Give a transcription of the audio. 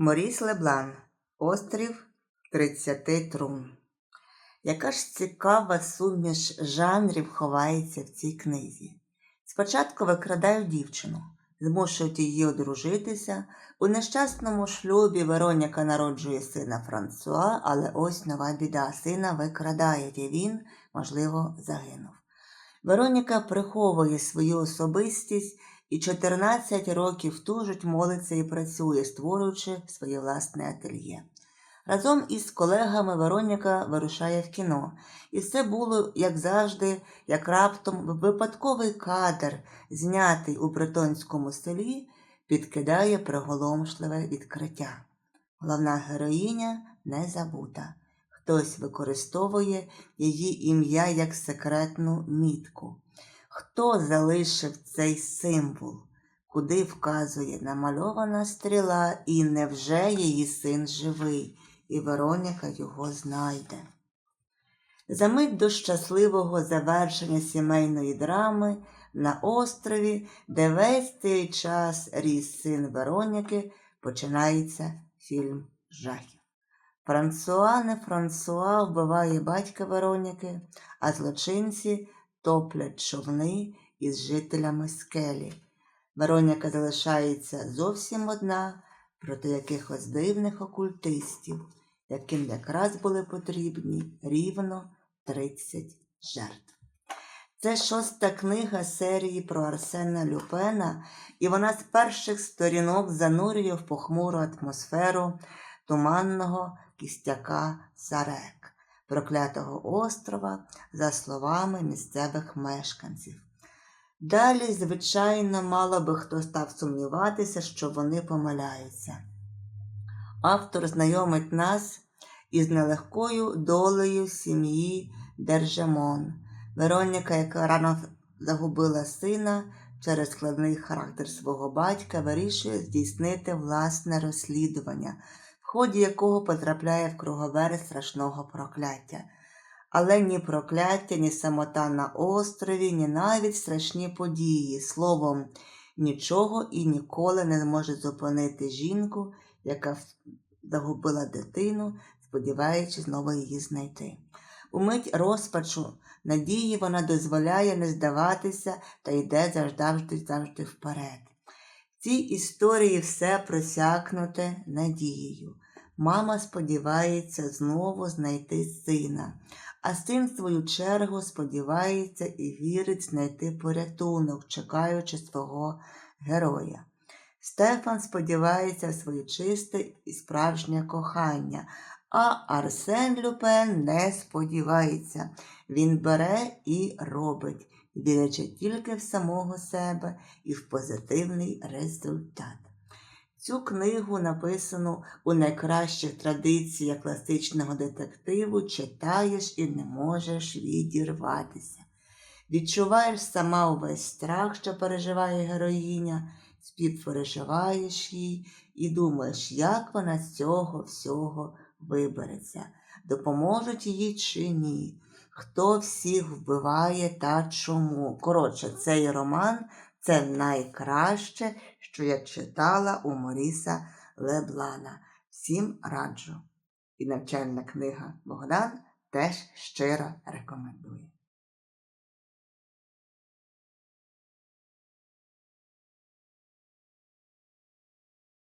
Моріс Леблан Острів 30 трун. Яка ж цікава суміш жанрів ховається в цій книзі. Спочатку викрадають дівчину, змушують її одружитися. У нещасному шлюбі Вероніка народжує сина Франсуа, але ось нова біда. Сина викрадають, і він, можливо, загинув. Вероніка приховує свою особистість і 14 років тужить, молиться і працює, створюючи своє власне ательє. Разом із колегами Вероніка вирушає в кіно. І все було, як завжди, як раптом випадковий кадр, знятий у бретонському селі, підкидає приголомшливе відкриття. Головна героїня не забута. Хтось використовує її ім'я як секретну мітку. Хто залишив цей символ? Куди вказує намальована стріла, і невже її син живий, і Вероніка його знайде? За мить до щасливого завершення сімейної драми на острові, де весь цей час ріс син Вероніки, починається фільм жахів. Франсуа не Франсуа вбиває батька Вероніки, а злочинці топлять човни із жителями скелі. Вероніка залишається зовсім одна проти якихось дивних окультистів, яким якраз були потрібні рівно 30 жертв. Це шоста книга серії про Арсена Люпена, і вона з перших сторінок занурює в похмуру атмосферу туманного кістяка Сарек, проклятого острова, за словами місцевих мешканців. Далі, звичайно, мало би хто став сумніватися, що вони помиляються. Автор знайомить нас із нелегкою долею сім'ї Держемон. Вероніка, яка рано загубила сина через складний характер свого батька, вирішує здійснити власне розслідування, ході якого потрапляє в круговер страшного прокляття. Але ні прокляття, ні самота на острові, ні навіть страшні події, словом, нічого і ніколи не зможе зупинити жінку, яка загубила дитину, сподіваючись знову її знайти. У мить розпачу надії вона дозволяє не здаватися та йде завжди завжди вперед. Цій історії все просякнуте надією. Мама сподівається знову знайти сина, а син, в свою чергу, сподівається і вірить знайти порятунок, чекаючи свого героя. Стефан сподівається в своє чисте і справжнє кохання, а Арсен Люпен не сподівається. Він бере і робить, вірячи тільки в самого себе і в позитивний результат. Цю книгу, написану у найкращих традиціях класичного детективу, читаєш і не можеш відірватися. Відчуваєш сама увесь страх, що переживає героїня, співпереживаєш їй і думаєш, як вона з цього всього вибереться, допоможуть їй чи ні, хто всіх вбиває та чому. Коротше, цей роман це найкраще, що я читала у Моріса Леблана. Всім раджу. І навчальна книга Богдан теж щиро рекомендую.